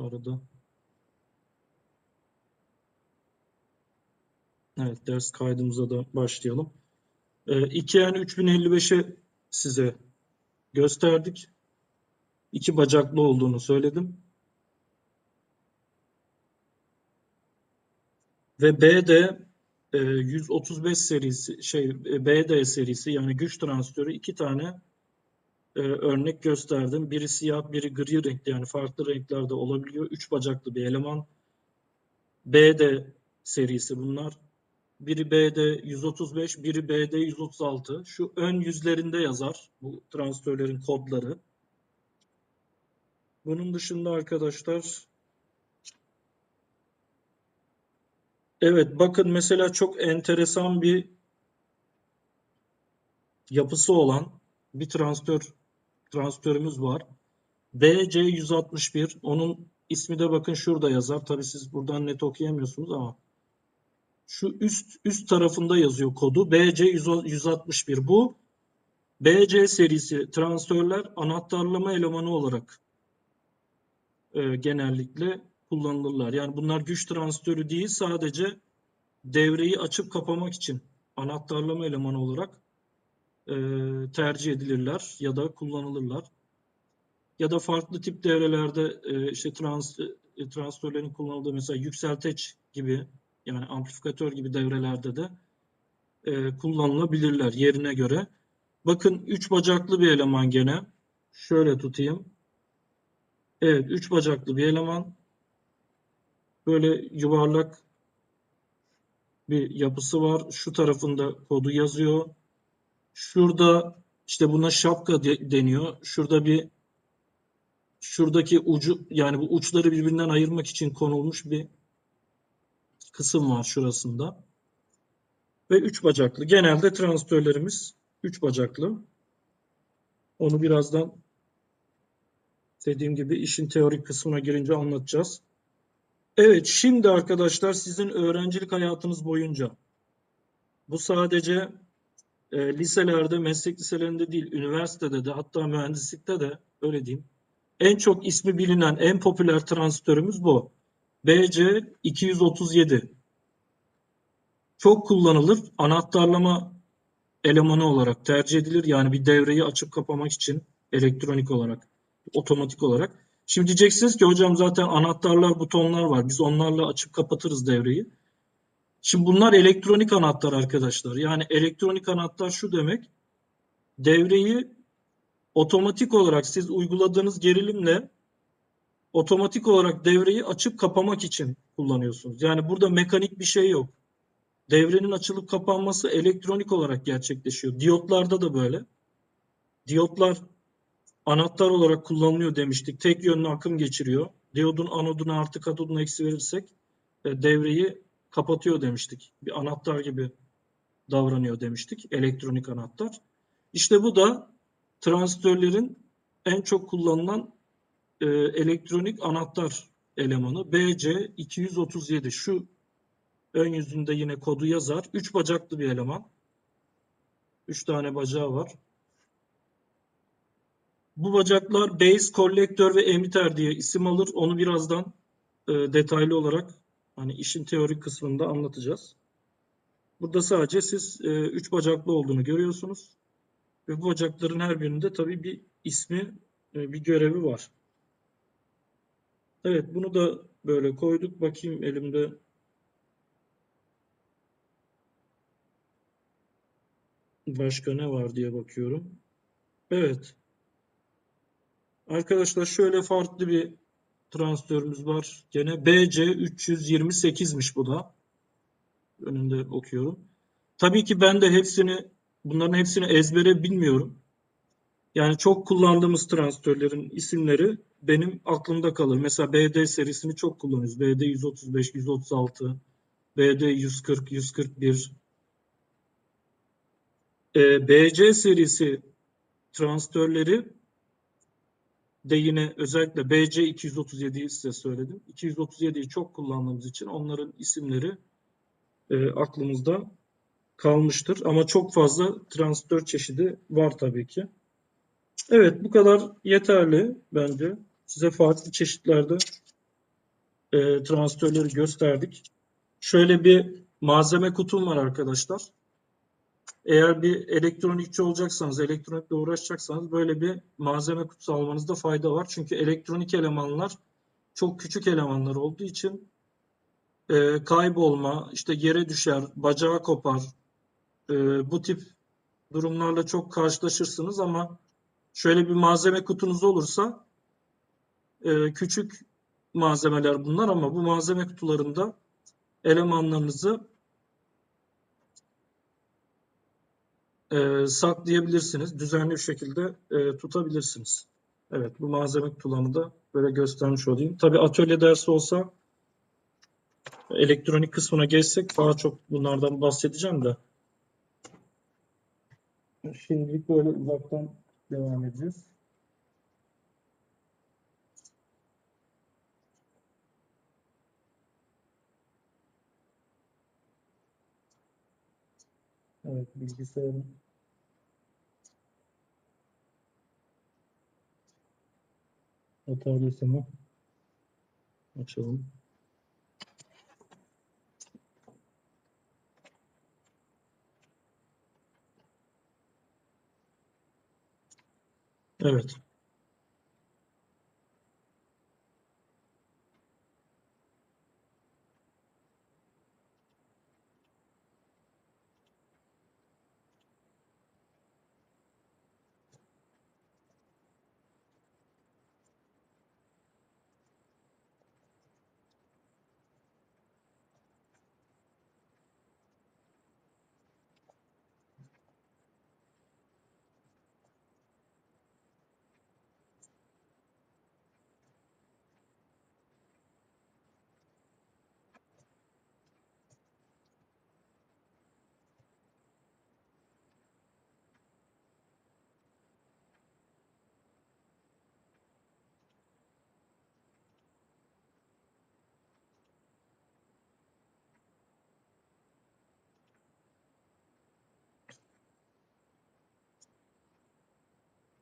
Arada. Evet, ders kaydımıza da başlayalım. Ee, 2N 3055'i size gösterdik. İki bacaklı olduğunu söyledim. Ve BD e, 135 serisi şey e, BD serisi yani güç transistörü iki tane e, örnek gösterdim. Biri siyah, biri gri renkli yani farklı renklerde olabiliyor. Üç bacaklı bir eleman. BD serisi bunlar. Biri BD 135, biri BD 136. Şu ön yüzlerinde yazar bu transistörlerin kodları. Bunun dışında arkadaşlar evet bakın mesela çok enteresan bir yapısı olan bir transistör transistörümüz var. BC161 onun ismi de bakın şurada yazar. Tabii siz buradan net okuyamıyorsunuz ama şu üst üst tarafında yazıyor kodu. BC161 bu BC serisi transistörler anahtarlama elemanı olarak e, genellikle kullanılırlar. Yani bunlar güç transistörü değil sadece devreyi açıp kapamak için anahtarlama elemanı olarak e, tercih edilirler ya da kullanılırlar. Ya da farklı tip devrelerde e, işte trans, e, transistörlerin kullanıldığı mesela yükselteç gibi yani amplifikatör gibi devrelerde de e, kullanılabilirler yerine göre. Bakın üç bacaklı bir eleman gene. Şöyle tutayım. Evet, üç bacaklı bir eleman. Böyle yuvarlak bir yapısı var. Şu tarafında kodu yazıyor. Şurada işte buna şapka de- deniyor. Şurada bir şuradaki ucu yani bu uçları birbirinden ayırmak için konulmuş bir kısım var şurasında. Ve üç bacaklı. Genelde transistörlerimiz üç bacaklı. Onu birazdan dediğim gibi işin teorik kısmına girince anlatacağız. Evet, şimdi arkadaşlar sizin öğrencilik hayatınız boyunca bu sadece e, liselerde, meslek liselerinde değil, üniversitede de hatta mühendislikte de öyle diyeyim. En çok ismi bilinen, en popüler transistörümüz bu. BC237. Çok kullanılır. Anahtarlama elemanı olarak tercih edilir. Yani bir devreyi açıp kapamak için elektronik olarak, otomatik olarak. Şimdi diyeceksiniz ki hocam zaten anahtarlar, butonlar var. Biz onlarla açıp kapatırız devreyi. Şimdi bunlar elektronik anahtar arkadaşlar. Yani elektronik anahtar şu demek. Devreyi otomatik olarak siz uyguladığınız gerilimle otomatik olarak devreyi açıp kapamak için kullanıyorsunuz. Yani burada mekanik bir şey yok. Devrenin açılıp kapanması elektronik olarak gerçekleşiyor. Diyotlarda da böyle. Diyotlar anahtar olarak kullanılıyor demiştik. Tek yönlü akım geçiriyor. Diyodun anoduna artı katoduna eksi verirsek e, devreyi kapatıyor demiştik. Bir anahtar gibi davranıyor demiştik. Elektronik anahtar. İşte bu da transistörlerin en çok kullanılan e, elektronik anahtar elemanı BC237. Şu ön yüzünde yine kodu yazar. Üç bacaklı bir eleman. Üç tane bacağı var. Bu bacaklar base, kolektör ve emitter diye isim alır. Onu birazdan e, detaylı olarak hani işin teorik kısmında anlatacağız. Burada sadece siz e, üç bacaklı olduğunu görüyorsunuz. Ve bu bacakların her birinde tabii bir ismi, e, bir görevi var. Evet, bunu da böyle koyduk. Bakayım elimde başka ne var diye bakıyorum. Evet. Arkadaşlar şöyle farklı bir transistörümüz var. Gene BC328'miş bu da. Önünde okuyorum. Tabii ki ben de hepsini bunların hepsini ezbere bilmiyorum. Yani çok kullandığımız transistörlerin isimleri benim aklımda kalır. Mesela BD serisini çok kullanıyoruz. BD 135, 136, BD 140, 141. Ee, BC serisi transistörleri de yine özellikle BC 237'yi size söyledim. 237'yi çok kullandığımız için onların isimleri e, aklımızda kalmıştır. Ama çok fazla transistör çeşidi var tabii ki. Evet bu kadar yeterli bence. Size farklı çeşitlerde e, transistörleri gösterdik. Şöyle bir malzeme kutum var arkadaşlar. Eğer bir elektronikçi olacaksanız, elektronikle uğraşacaksanız böyle bir malzeme kutusu almanızda fayda var. Çünkü elektronik elemanlar çok küçük elemanlar olduğu için e, kaybolma, işte yere düşer, bacağı kopar, e, bu tip durumlarla çok karşılaşırsınız ama şöyle bir malzeme kutunuz olursa e, küçük malzemeler bunlar ama bu malzeme kutularında elemanlarınızı e, saklayabilirsiniz. Düzenli bir şekilde e, tutabilirsiniz. Evet bu malzeme kutularını da böyle göstermiş olayım. Tabii atölye dersi olsa elektronik kısmına geçsek daha çok bunlardan bahsedeceğim de. Şimdilik böyle uzaktan devam edeceğiz. Evet bilgisayarın bataryasını açalım. Evet.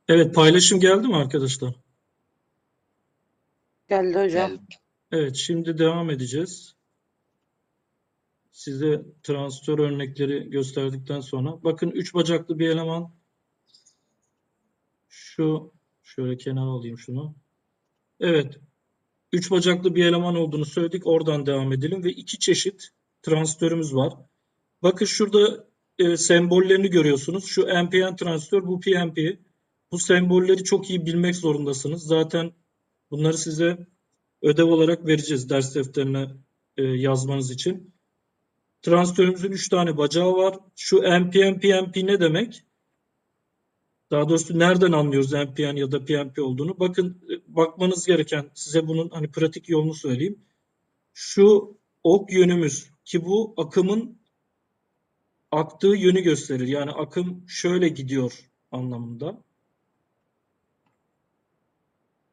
Evet paylaşım geldi mi arkadaşlar? Geldi hocam. Geldi. Evet şimdi devam edeceğiz. Size transistör örnekleri gösterdikten sonra bakın üç bacaklı bir eleman şu şöyle kenara alayım şunu. Evet. Üç bacaklı bir eleman olduğunu söyledik. Oradan devam edelim ve iki çeşit transistörümüz var. Bakın şurada e, sembollerini görüyorsunuz. Şu NPN transistör, bu PNP. Bu sembolleri çok iyi bilmek zorundasınız. Zaten bunları size ödev olarak vereceğiz ders defterine e, yazmanız için. Transistörümüzün 3 tane bacağı var. Şu NPN, PNP ne demek? Daha doğrusu nereden anlıyoruz NPN ya da PNP olduğunu? Bakın e, bakmanız gereken size bunun hani pratik yolunu söyleyeyim. Şu ok yönümüz ki bu akımın aktığı yönü gösterir. Yani akım şöyle gidiyor anlamında.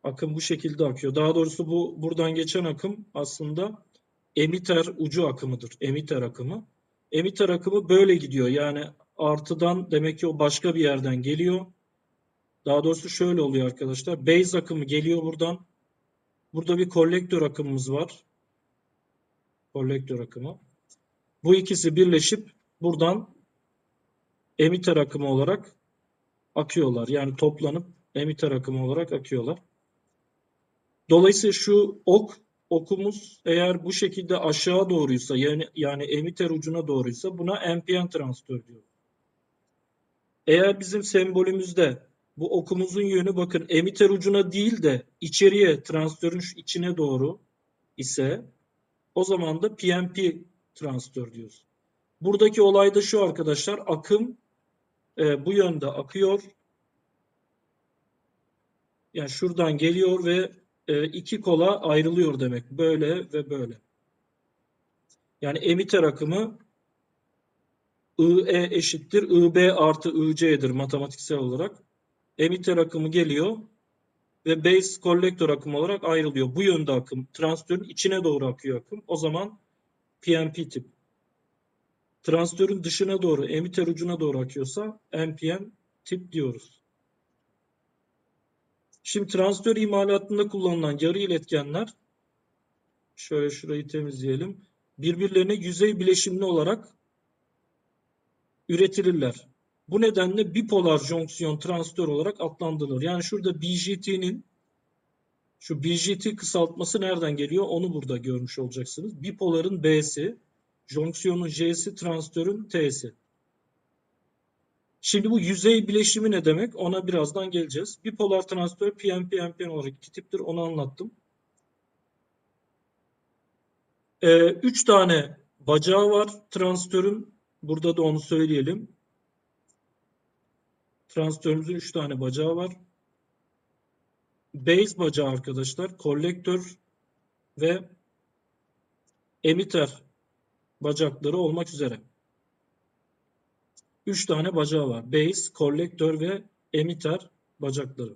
Akım bu şekilde akıyor. Daha doğrusu bu buradan geçen akım aslında emiter ucu akımıdır. Emiter akımı. Emiter akımı böyle gidiyor. Yani artıdan demek ki o başka bir yerden geliyor. Daha doğrusu şöyle oluyor arkadaşlar. Base akımı geliyor buradan. Burada bir kolektör akımımız var. Kolektör akımı. Bu ikisi birleşip buradan emiter akımı olarak akıyorlar. Yani toplanıp emiter akımı olarak akıyorlar. Dolayısıyla şu ok okumuz eğer bu şekilde aşağı doğruysa yani yani emiter ucuna doğruysa buna NPN transistör diyor. Eğer bizim sembolümüzde bu okumuzun yönü bakın emiter ucuna değil de içeriye transistörün içine doğru ise o zaman da PNP transistör diyoruz. Buradaki olay da şu arkadaşlar akım e, bu yönde akıyor. Yani şuradan geliyor ve iki kola ayrılıyor demek. Böyle ve böyle. Yani emiter akımı IE eşittir IB artı IC'dir matematiksel olarak. Emiter akımı geliyor ve base kolektör akımı olarak ayrılıyor. Bu yönde akım. Transistörün içine doğru akıyor akım. O zaman PNP tip. Transistörün dışına doğru, emiter ucuna doğru akıyorsa NPN tip diyoruz. Şimdi transistör imalatında kullanılan yarı iletkenler Şöyle şurayı temizleyelim. Birbirlerine yüzey bileşimli olarak üretilirler. Bu nedenle bipolar jonksiyon transistör olarak adlandırılır. Yani şurada BJT'nin şu BJT kısaltması nereden geliyor? Onu burada görmüş olacaksınız. Bipoların B'si, jonksiyonun J'si, transistörün T'si. Şimdi bu yüzey bileşimi ne demek? Ona birazdan geleceğiz. Bipolar transistör PNP, NPN olarak iki tiptir. Onu anlattım. Ee, üç tane bacağı var transistörün. Burada da onu söyleyelim. Transistörümüzün üç tane bacağı var. Base bacağı arkadaşlar, kolektör ve emitter bacakları olmak üzere. Üç tane bacağı var. Base, kolektör ve emitter bacakları.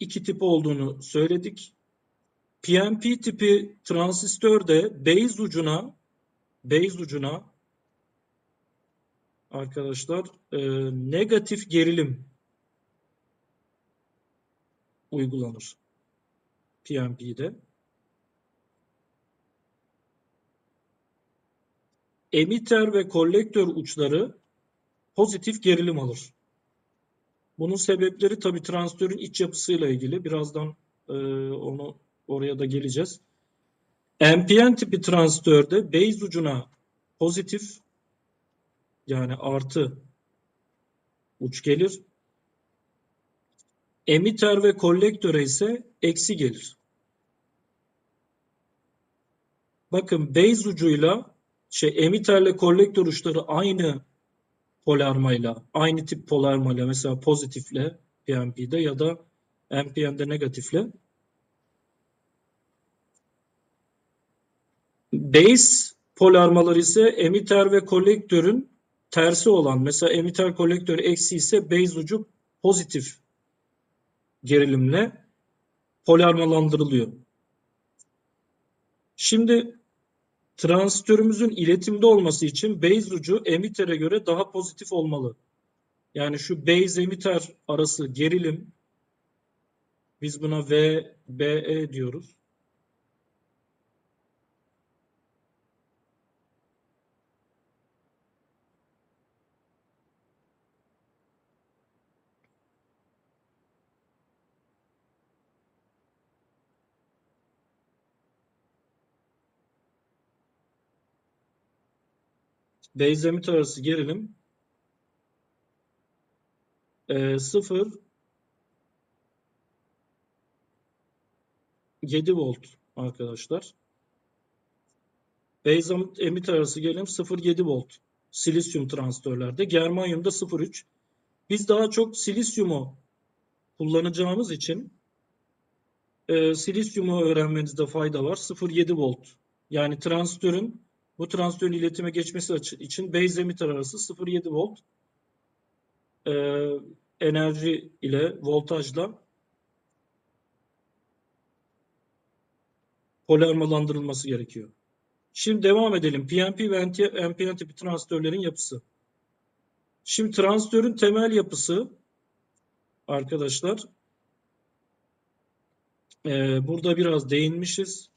İki tip olduğunu söyledik. PNP tipi transistörde base ucuna base ucuna arkadaşlar e, negatif gerilim uygulanır. PNP'de. Emitter ve kolektör uçları pozitif gerilim alır. Bunun sebepleri tabii transistörün iç yapısıyla ilgili. Birazdan e, onu oraya da geleceğiz. NPN tipi transistörde base ucuna pozitif yani artı uç gelir. Emitter ve kolektöre ise eksi gelir. Bakın base ucuyla şey emitterle kolektör uçları aynı polarmayla, aynı tip polarmayla mesela pozitifle PNP'de ya da NPN'de negatifle base polarmaları ise emitter ve kolektörün tersi olan mesela emitter kolektör eksi ise base ucu pozitif gerilimle polarmalandırılıyor. Şimdi transistörümüzün iletimde olması için base ucu emittere göre daha pozitif olmalı. Yani şu base emitter arası gerilim biz buna VBE diyoruz. Emitter arası gerilim e, 0 7 volt arkadaşlar. Base emitter arası gerilim 0-7 volt. Silisyum transistörlerde. Germanyumda 0.3. Biz daha çok silisyumu kullanacağımız için e, silisyumu öğrenmenizde fayda var. 0.7 volt. Yani transistörün bu transistörün iletime geçmesi için base emitter arası 0.7 volt e, enerji ile voltajla polarmalandırılması gerekiyor. Şimdi devam edelim. PNP ve NPN tipi transistörlerin yapısı. Şimdi transistörün temel yapısı arkadaşlar e, burada biraz değinmişiz.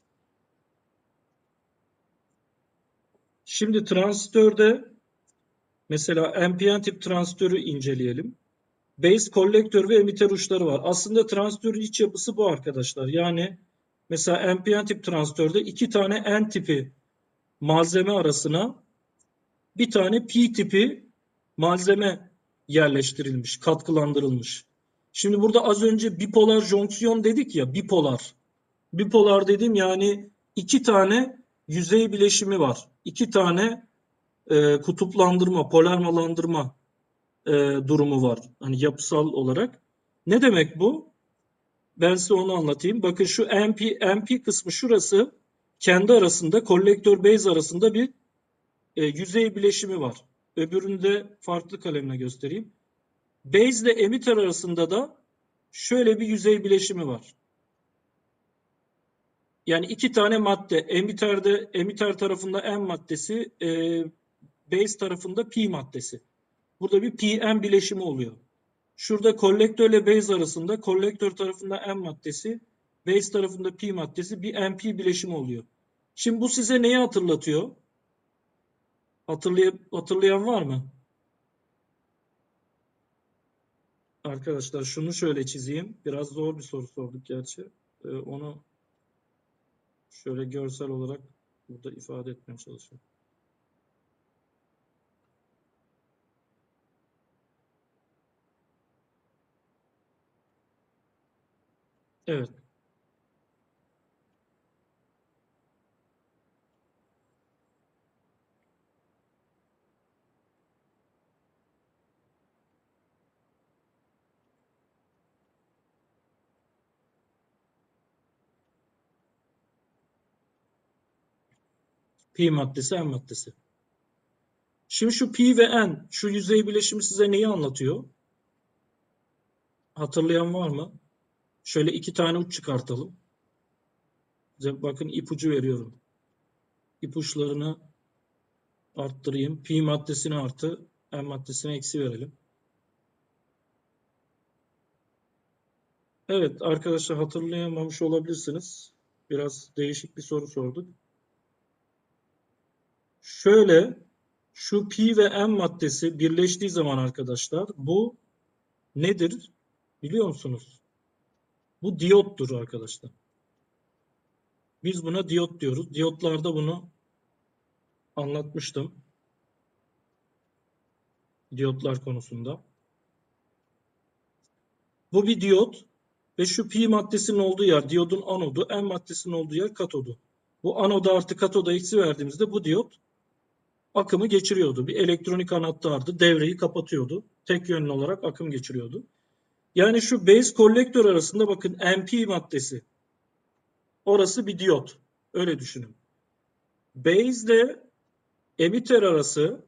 Şimdi transistörde mesela NPN tip transistörü inceleyelim. Base kolektör ve emitter uçları var. Aslında transistörün iç yapısı bu arkadaşlar. Yani mesela NPN tip transistörde iki tane N tipi malzeme arasına bir tane P tipi malzeme yerleştirilmiş, katkılandırılmış. Şimdi burada az önce bipolar jonksiyon dedik ya, bipolar. Bipolar dedim yani iki tane yüzey bileşimi var. İki tane e, kutuplandırma, polarmalandırma e, durumu var. Hani yapısal olarak. Ne demek bu? Ben size onu anlatayım. Bakın şu MP, MP kısmı şurası kendi arasında, kolektör base arasında bir e, yüzey bileşimi var. Öbürünü de farklı kalemle göstereyim. Base ile emitter arasında da şöyle bir yüzey bileşimi var. Yani iki tane madde. Emitterde emitter tarafında N maddesi, e, base tarafında P maddesi. Burada bir PM bileşimi oluyor. Şurada kolektörle base arasında kolektör tarafında N maddesi, base tarafında P maddesi bir NP bileşimi oluyor. Şimdi bu size neyi hatırlatıyor? Hatırlay hatırlayan var mı? Arkadaşlar şunu şöyle çizeyim. Biraz zor bir soru sorduk gerçi. Ee, onu şöyle görsel olarak burada ifade etmeye çalışıyorum. Evet. Pi maddesi, N maddesi. Şimdi şu Pi ve N, şu yüzey bileşimi size neyi anlatıyor? Hatırlayan var mı? Şöyle iki tane uç çıkartalım. Bakın ipucu veriyorum. İpuçlarını arttırayım. Pi maddesine artı, N maddesine eksi verelim. Evet arkadaşlar hatırlayamamış olabilirsiniz. Biraz değişik bir soru sorduk. Şöyle şu pi ve n maddesi birleştiği zaman arkadaşlar bu nedir biliyor musunuz? Bu diyottur arkadaşlar. Biz buna diyot diyoruz. Diyotlarda bunu anlatmıştım. Diyotlar konusunda. Bu bir diyot ve şu pi maddesinin olduğu yer diyodun anodu, n maddesinin olduğu yer katodu. Bu anoda artı katoda eksi verdiğimizde bu diyot akımı geçiriyordu. Bir elektronik anahtardı. Devreyi kapatıyordu. Tek yönlü olarak akım geçiriyordu. Yani şu base kolektör arasında bakın NP maddesi. Orası bir diyot. Öyle düşünün. Base ile emitter arası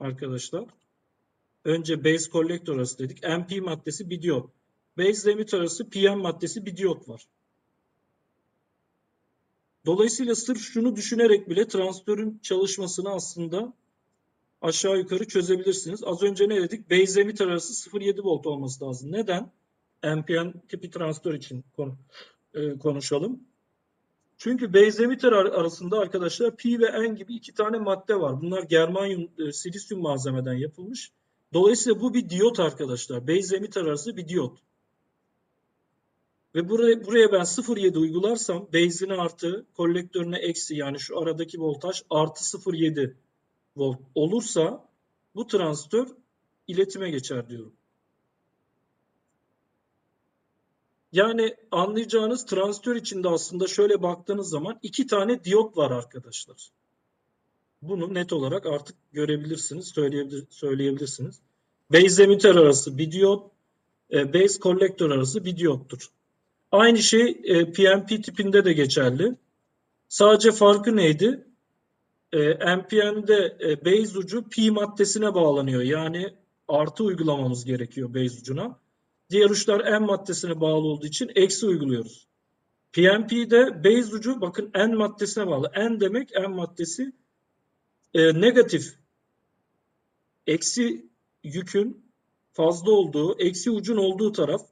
arkadaşlar önce base kolektör arası dedik. NP maddesi bir diyot. Base ile emitter arası PM maddesi bir diyot var. Dolayısıyla sırf şunu düşünerek bile transistörün çalışmasını aslında aşağı yukarı çözebilirsiniz. Az önce ne dedik? Base emitter arası 0.7 volt olması lazım. Neden? NPN tipi transistör için e, konuşalım. Çünkü base emitter arasında arkadaşlar P ve N gibi iki tane madde var. Bunlar germanyum, e, silisyum malzemeden yapılmış. Dolayısıyla bu bir diyot arkadaşlar. Base emitter arası bir diyot. Ve buraya, buraya ben 0.7 uygularsam base'ine artı kolektörüne eksi yani şu aradaki voltaj artı 0.7 volt olursa bu transistör iletime geçer diyorum. Yani anlayacağınız transistör içinde aslında şöyle baktığınız zaman iki tane diyot var arkadaşlar. Bunu net olarak artık görebilirsiniz, söyleyebilir, söyleyebilirsiniz. Base emitter arası bir diyot, e, base kolektör arası bir diyottur. Aynı şey e, PNP tipinde de geçerli. Sadece farkı neydi? E, NPN'de e, base ucu P maddesine bağlanıyor. Yani artı uygulamamız gerekiyor base ucuna. Diğer uçlar N maddesine bağlı olduğu için eksi uyguluyoruz. PNP'de base ucu bakın N maddesine bağlı. N demek N maddesi e, negatif. Eksi yükün fazla olduğu, eksi ucun olduğu taraf.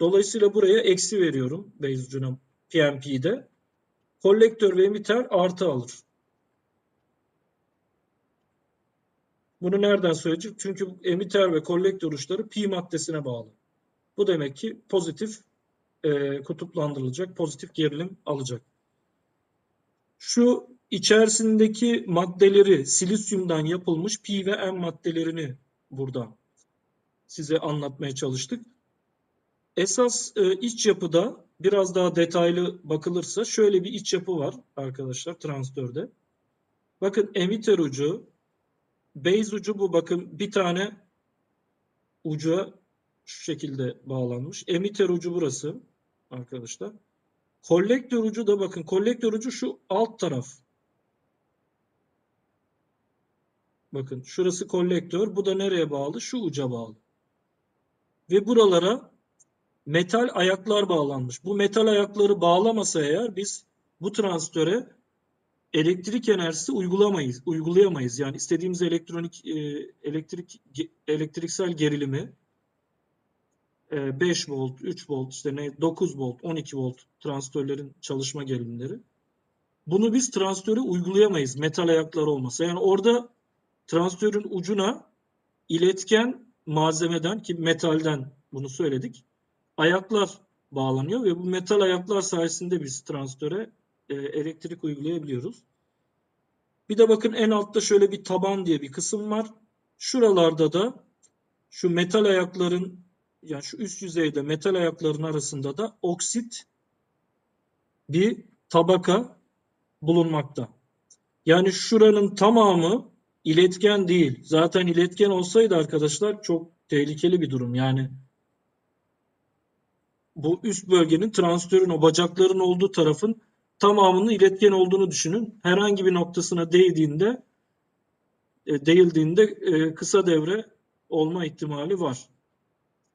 Dolayısıyla buraya eksi veriyorum base ucuna PNP'de. Kolektör ve emitter artı alır. Bunu nereden söyleyecek? Çünkü emitter ve kolektör uçları pi maddesine bağlı. Bu demek ki pozitif e, kutuplandırılacak, pozitif gerilim alacak. Şu içerisindeki maddeleri silisyumdan yapılmış pi ve n maddelerini burada size anlatmaya çalıştık. Esas e, iç yapıda biraz daha detaylı bakılırsa şöyle bir iç yapı var arkadaşlar transistörde. Bakın emitter ucu, base ucu bu bakın bir tane uca şu şekilde bağlanmış. Emitter ucu burası arkadaşlar. Kolektör ucu da bakın kolektör ucu şu alt taraf. Bakın şurası kolektör. Bu da nereye bağlı? Şu uca bağlı. Ve buralara metal ayaklar bağlanmış. Bu metal ayakları bağlamasa eğer biz bu transistöre elektrik enerjisi uygulamayız, uygulayamayız. Yani istediğimiz elektronik e, elektrik elektriksel gerilimi e, 5 volt, 3 volt, işte ne 9 volt, 12 volt transistörlerin çalışma gerilimleri. Bunu biz transistöre uygulayamayız metal ayakları olmasa. Yani orada transistörün ucuna iletken malzemeden ki metalden bunu söyledik. Ayaklar bağlanıyor ve bu metal ayaklar sayesinde biz transistöre e, elektrik uygulayabiliyoruz. Bir de bakın en altta şöyle bir taban diye bir kısım var. Şuralarda da şu metal ayakların yani şu üst yüzeyde metal ayakların arasında da oksit bir tabaka bulunmakta. Yani şuranın tamamı iletken değil. Zaten iletken olsaydı arkadaşlar çok tehlikeli bir durum. Yani bu üst bölgenin transistörün o bacakların olduğu tarafın tamamının iletken olduğunu düşünün. Herhangi bir noktasına değdiğinde e, değildiğinde e, kısa devre olma ihtimali var.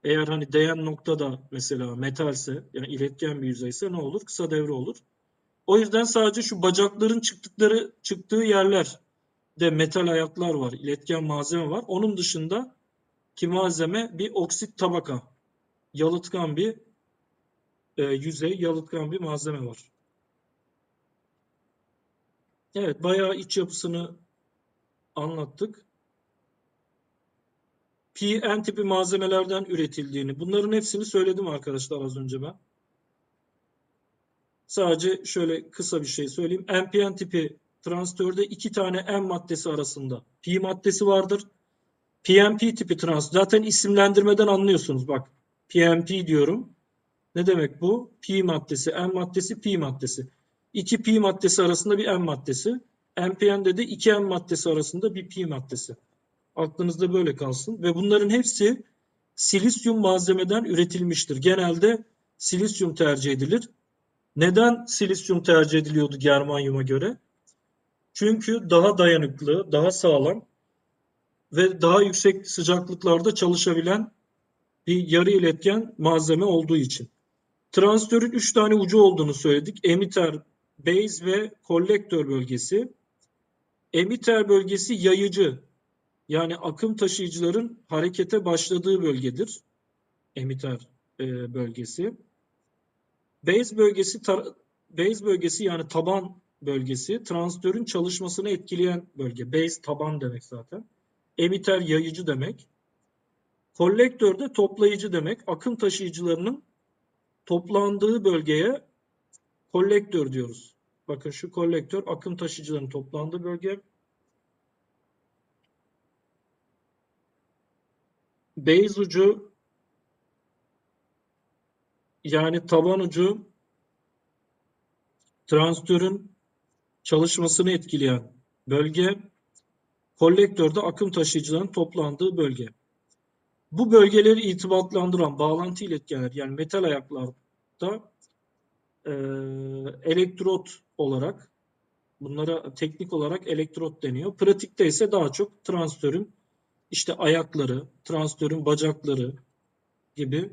Eğer hani değen noktada mesela metalse yani iletken bir yüzeyse ne olur? Kısa devre olur. O yüzden sadece şu bacakların çıktıkları çıktığı yerler de metal ayaklar var, iletken malzeme var. Onun dışında ki malzeme bir oksit tabaka, yalıtkan bir e, yüzey, yalıtkan bir malzeme var. Evet, bayağı iç yapısını anlattık. PN tipi malzemelerden üretildiğini, bunların hepsini söyledim arkadaşlar az önce ben. Sadece şöyle kısa bir şey söyleyeyim. NPN tipi transistörde iki tane N maddesi arasında P maddesi vardır. PNP tipi trans. Zaten isimlendirmeden anlıyorsunuz bak. PNP diyorum. Ne demek bu? P maddesi, N maddesi, P maddesi. İki P maddesi arasında bir N maddesi. NPN'de de iki N maddesi arasında bir P maddesi. Aklınızda böyle kalsın. Ve bunların hepsi silisyum malzemeden üretilmiştir. Genelde silisyum tercih edilir. Neden silisyum tercih ediliyordu germanyuma göre? Çünkü daha dayanıklı, daha sağlam ve daha yüksek sıcaklıklarda çalışabilen bir yarı iletken malzeme olduğu için. Transistörün 3 tane ucu olduğunu söyledik. Emitter, base ve kolektör bölgesi. Emitter bölgesi yayıcı yani akım taşıyıcıların harekete başladığı bölgedir. Emitter e, bölgesi. Base bölgesi base bölgesi yani taban bölgesi transistörün çalışmasını etkileyen bölge. Base taban demek zaten. Emitter yayıcı demek. Kolektör de toplayıcı demek. Akım taşıyıcılarının toplandığı bölgeye kolektör diyoruz. Bakın şu kolektör akım taşıyıcıların toplandığı bölge. Base ucu yani taban ucu transistörün çalışmasını etkileyen bölge, kolektörde akım taşıyıcıların toplandığı bölge. Bu bölgeleri irtibatlandıran bağlantı iletkenler yani metal ayaklarda e, elektrot olarak bunlara teknik olarak elektrot deniyor. Pratikte ise daha çok transistörün işte ayakları, transistörün bacakları gibi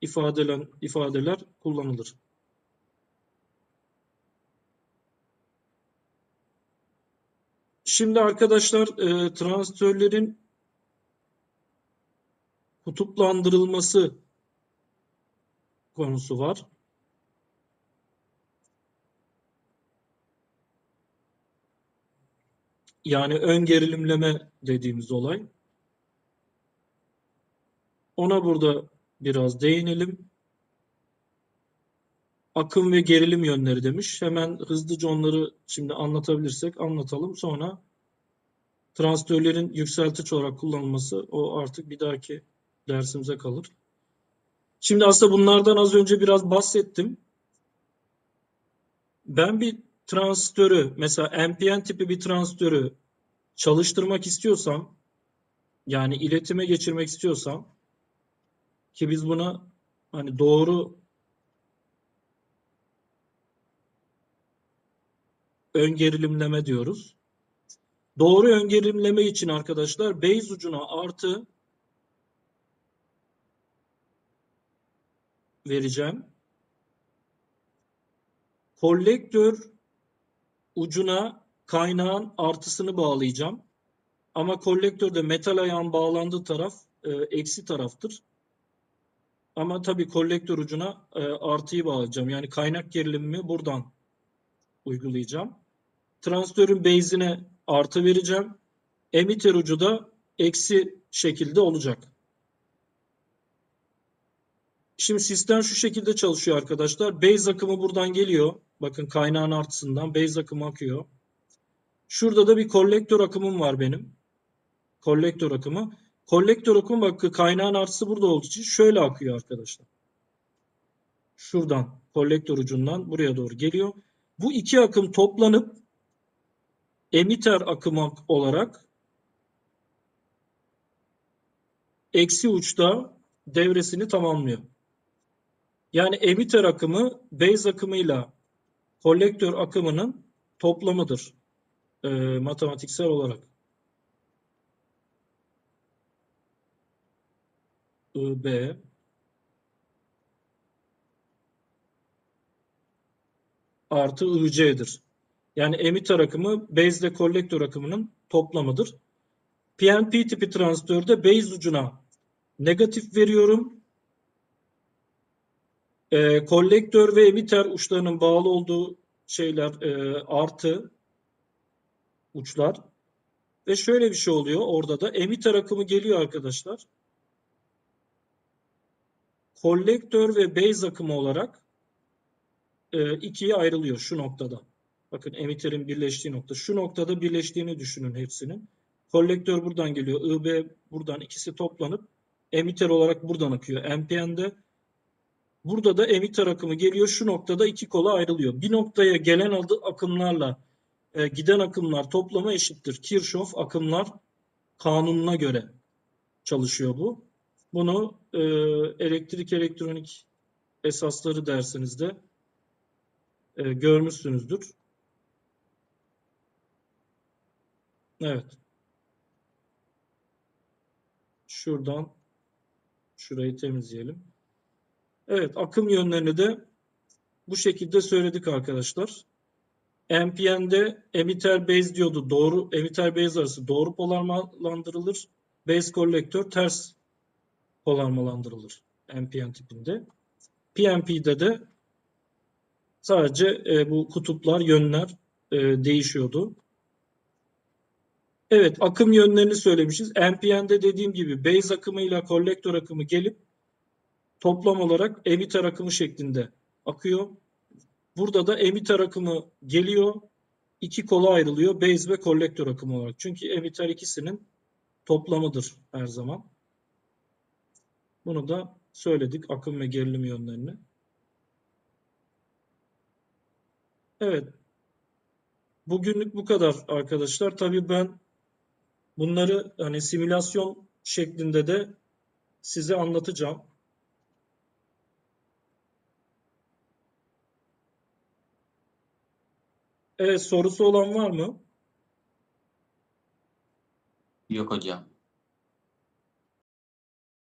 ifadeler, ifadeler kullanılır. Şimdi arkadaşlar e, transistörlerin kutuplandırılması konusu var. Yani ön gerilimleme dediğimiz olay. Ona burada biraz değinelim. Akım ve gerilim yönleri demiş. Hemen hızlıca onları şimdi anlatabilirsek anlatalım. Sonra transistörlerin yükseltiç olarak kullanılması o artık bir dahaki dersimize kalır. Şimdi aslında bunlardan az önce biraz bahsettim. Ben bir transistörü mesela NPN tipi bir transistörü çalıştırmak istiyorsam yani iletime geçirmek istiyorsam ki biz buna hani doğru ön gerilimleme diyoruz. Doğru ön gerilimleme için arkadaşlar base ucuna artı vereceğim. Kolektör ucuna kaynağın artısını bağlayacağım. Ama kolektörde metal ayağın bağlandığı taraf e, eksi taraftır. Ama tabii kolektör ucuna e, artıyı bağlayacağım. Yani kaynak gerilimimi buradan uygulayacağım. Transistörün base'ine artı vereceğim. Emitter ucu da eksi şekilde olacak. Şimdi sistem şu şekilde çalışıyor arkadaşlar. Base akımı buradan geliyor. Bakın kaynağın artısından base akımı akıyor. Şurada da bir kolektör akımım var benim. Kolektör akımı. Kolektör akımı bakın kaynağın artısı burada olduğu için şöyle akıyor arkadaşlar. Şuradan kolektör ucundan buraya doğru geliyor. Bu iki akım toplanıp emitter akımı olarak eksi uçta devresini tamamlıyor. Yani emitter akımı base akımıyla kolektör akımının toplamıdır e, matematiksel olarak. IB artı IC'dir. Yani emitter akımı base ile kolektör akımının toplamıdır. PNP tipi transistörde base ucuna negatif veriyorum. E, kolektör ve emitter uçlarının bağlı olduğu şeyler e, artı uçlar. Ve şöyle bir şey oluyor orada da emitter akımı geliyor arkadaşlar. Kolektör ve base akımı olarak e, ikiye ayrılıyor şu noktada. Bakın emitterin birleştiği nokta. Şu noktada birleştiğini düşünün hepsinin. Kolektör buradan geliyor. IB buradan ikisi toplanıp emitter olarak buradan akıyor. NPN'de burada da emitter akımı geliyor. Şu noktada iki kola ayrılıyor. Bir noktaya gelen adı akımlarla e, giden akımlar toplamı eşittir. Kirchhoff akımlar kanununa göre çalışıyor bu. Bunu e, elektrik elektronik esasları dersinizde e, görmüşsünüzdür. Evet. Şuradan şurayı temizleyelim. Evet, akım yönlerini de bu şekilde söyledik arkadaşlar. NPN'de emitter base diyordu. Doğru emitter base arası doğru polarlandırılır. Base kolektör ters polarlandırılır NPN tipinde. PNP'de de sadece e, bu kutuplar, yönler e, değişiyordu. Evet, akım yönlerini söylemişiz. NPN'de dediğim gibi base akımıyla kolektör akımı gelip toplam olarak emitter akımı şeklinde akıyor. Burada da emitter akımı geliyor. iki kola ayrılıyor. Base ve kolektör akımı olarak. Çünkü emitter ikisinin toplamıdır her zaman. Bunu da söyledik. Akım ve gerilim yönlerini. Evet. Bugünlük bu kadar arkadaşlar. Tabii ben bunları hani simülasyon şeklinde de size anlatacağım. Evet, sorusu olan var mı? Yok hocam.